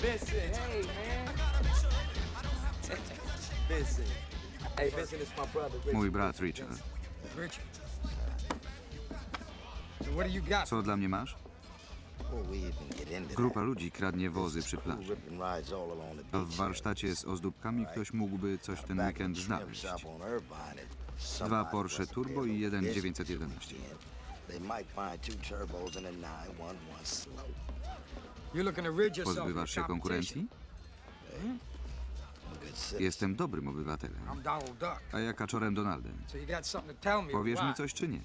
Vincent, hey man. Vincent. Hey, Vincent, it's my brother. Richard. Mój brat Richard. Co dla mnie masz? Grupa ludzi kradnie wozy przy plaży. A w warsztacie z ozdóbkami ktoś mógłby coś ten weekend znaleźć. Dwa Porsche Turbo i jeden business 911. weekend. They might find two turbos and a 911 slow. You're looking to rid yourself of Pozbywasz się konkurencji? Good citizen. Jestem dobrym obywatelem. I'm Donald Duck. A ja kaczorem Donaldem. So you got something to tell me? or Powiesz mi coś czy nie?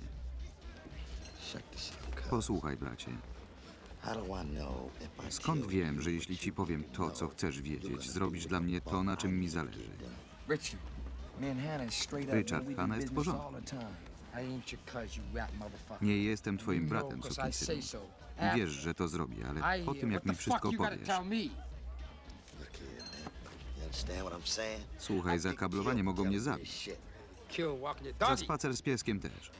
Posłuchaj, bracie. How do I know if I Skąd wiem, że jeśli ci powiem to, co chcesz wiedzieć, zrobisz dla mnie to, na czym mi zależy? Richard. Hannah jest w porządku. Nie jestem twoim bratem, 'cause I wiesz, że to zrobię, ale I po hear. tym, jak mi wszystko fuck you gotta powiesz. tell me? Look here, man. You understand what I'm saying? Słuchaj, I'd za get kablowanie killed mogą mnie zabić. shit. Kill walking your Za spacer z pieskiem też.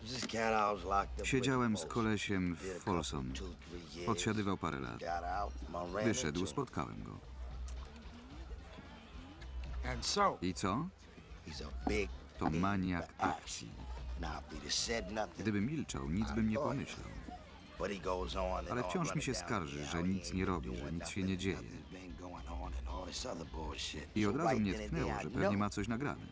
This cat I was locked up Siedziałem z kolesiem w Folsom. two, three years. Podsiadywał parę lat. Got out, my ran Wyszedł, spotkałem go. And so, I co? To maniak akcji. Gdybym milczał, nic bym nie pomyślał. Ale wciąż mi się skarży, że nic nie robi, że nic się nie dzieje. I od razu mnie tknęło, że pewnie ma coś nagrane.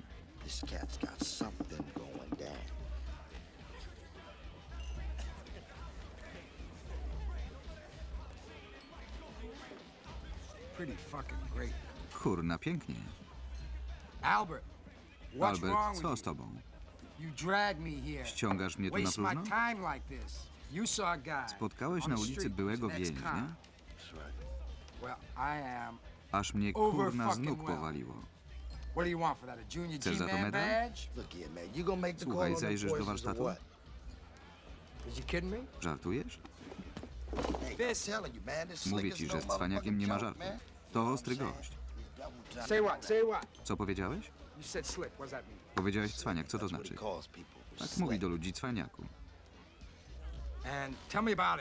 Kurna, pięknie. Albert, Albert, co z tobą? Ściągasz mnie tu na próżno? Spotkałeś na ulicy byłego więźnia? Aż mnie kurna z nóg powaliło. Chcesz za to medal? Słuchaj, zajrzysz do warsztatu? Żartujesz? Mówię ci, is że no z cwaniakiem nie ma joke, To ostry gość. Co powiedziałeś? You said slick. What's that mean? Powiedziałeś cwaniak, co to znaczy? he calls people. Tak mówi do ludzi cwaniaku.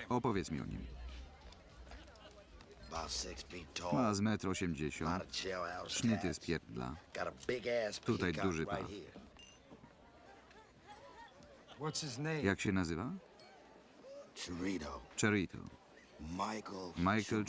Opowiedz mi o nim. Ma z metr Lot osiemdziesiąt, of jailhouse sznyty z pierdla. Tutaj duży name? Jak się nazywa? Cherito. Michael. Michael